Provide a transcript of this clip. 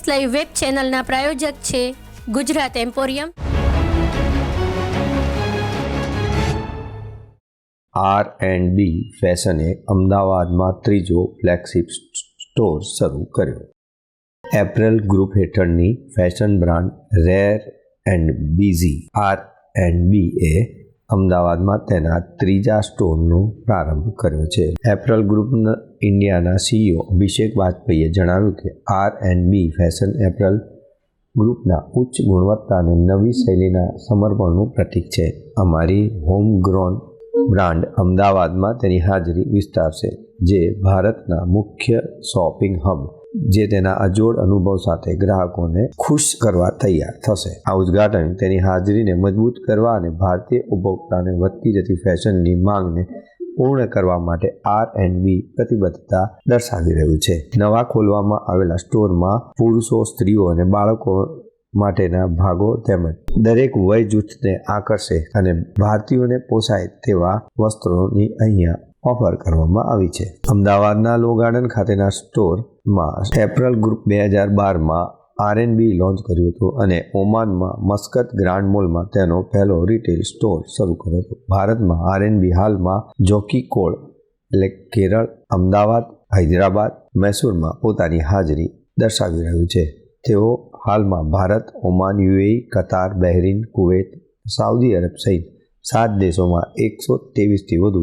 S live web ચેનલના પ્રાયોજક છે Gujarat emporium. R and B ફેશને અમદાવાદમાં ત્રીજો ફ્લેગશિપ સ્ટોર શરૂ કર્યો. એપ્રેલ ગ્રુપ હેઠળની ફેશન બ્રાન્ડ રેર એન્ડ બીઝી આર એન્ડ બી એ અમદાવાદમાં તેના ત્રીજા સ્ટોરનો પ્રારંભ કર્યો છે. એપ્રલ ગ્રુપ ઇન્ડિયાના સીઈઓ અભિષેક વાજપેયીએ જણાવ્યું કે R and B fashion apparel ગ્રુપના ઉચ્ચ ગુણવત્તા અને નવી શૈલીના સમર્પણનું પ્રતીક છે. અમારી હોમ ગ્રોન બ્રાન્ડ અમદાવાદમાં તેની હાજરી વિસ્તારશે, જે ભારતના મુખ્ય શોપિંગ હબ જે તેના અજોડ અનુભવ સાથે ગ્રાહકોને ખુશ કરવા તૈયાર થશે. આ ઉદ્ઘાટન તેની હાજરીને મજબૂત કરવા અને ભારતીય ઉપભોક્તાને વધતી જતી ફેશનની માંગને પૂર્ણ કરવા માટે આર એન્ડ બી પ્રતિબદ્ધતા દર્શાવી રહ્યું છે. નવા ખોલવામાં આવેલા સ્ટોરમાં પુરુષો, સ્ત્રીઓ અને બાળકો માટેના ભાગો તેમજ દરેક વય જૂથને આકર્ષે અને ભારતીયોને પોસાય તેવા વસ્ત્રોની અહીંયા ઓફર કરવામાં આવી છે. અમદાવાદના લો ગાર્ડન ખાતેના સ્ટોરમાં એપ્રિલ ગ્રુપ બે હજાર બારમાં આરએનબી લોન્ચ કર્યું હતું અને ઓમાનમાં મસ્કત ગ્રાન્ડ મોલમાં તેનો પહેલો રિટેલ સ્ટોર શરૂ કર્યો હતો. ભારતમાં આરએનબી હાલમાં જોકી કોળ એટલે કેરળ, અમદાવાદ, હૈદરાબાદ, મૈસૂરમાં પોતાની હાજરી દર્શાવી રહ્યું છે. તેઓ હાલમાં Bharat, Oman, UAE, Qatar, Bahrain, Kuwait, Saudi Arab સહિત સાત દેશોમાં એકસો ત્રેવીસથી વધુ